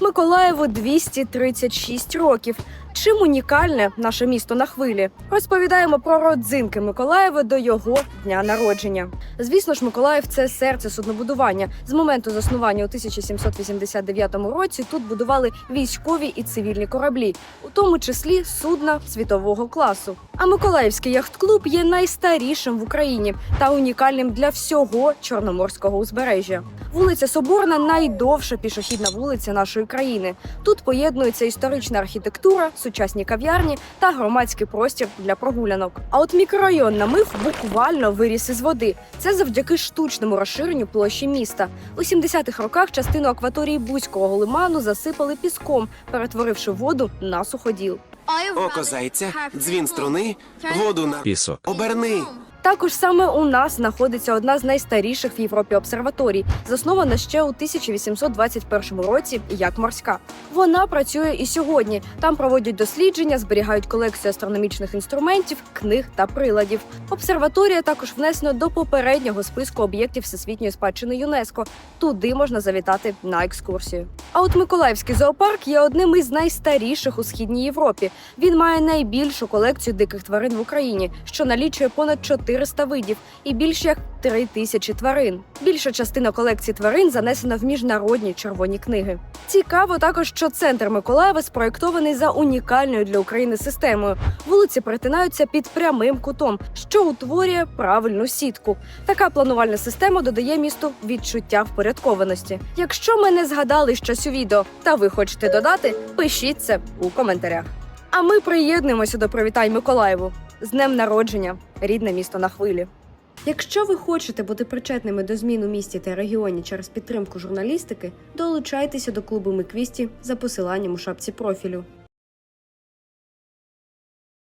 Миколаєву 236 років. Чим унікальне наше місто на хвилі? Розповідаємо про родзинки Миколаєва до його дня народження. Звісно ж, Миколаїв це серце суднобудування. З моменту заснування у 1789 році тут будували військові і цивільні кораблі, у тому числі судна світового класу. А Миколаївський яхт-клуб є найстарішим в Україні та унікальним для всього чорноморського узбережжя. Вулиця Соборна найдовша пішохідна вулиця нашої країни. Тут поєднується історична архітектура, сучасні кав'ярні та громадський простір для прогулянок. А от мікрорайон намив буквально виріс із води. Це завдяки штучному розширенню площі міста. У 70-х роках частину акваторії Бузького лиману засипали піском, перетворивши воду на суходіл. Око зайця, дзвін струни, воду на Пісок. оберни. Також саме у нас знаходиться одна з найстаріших в Європі обсерваторій, заснована ще у 1821 році як морська. Вона працює і сьогодні. Там проводять дослідження, зберігають колекцію астрономічних інструментів, книг та приладів. Обсерваторія також внесена до попереднього списку об'єктів всесвітньої спадщини ЮНЕСКО. Туди можна завітати на екскурсію. А от Миколаївський зоопарк є одним із найстаріших у східній Європі. Він має найбільшу колекцію диких тварин в Україні, що налічує понад 400 видів і більш як 3 тисячі тварин. Більша частина колекції тварин занесена в міжнародні червоні книги. Цікаво також, що центр Миколаєва спроєктований за унікальною для України системою. Вулиці перетинаються під прямим кутом, що утворює правильну сітку. Така планувальна система додає місту відчуття впорядкованості. Якщо ми не згадали щось у відео, та ви хочете додати, пишіть це у коментарях. А ми приєднуємося до привітань Миколаєву з днем народження, рідне місто на хвилі. Якщо ви хочете бути причетними до змін у місті та регіоні через підтримку журналістики, долучайтеся до клубу Миквісті за посиланням у шапці профілю.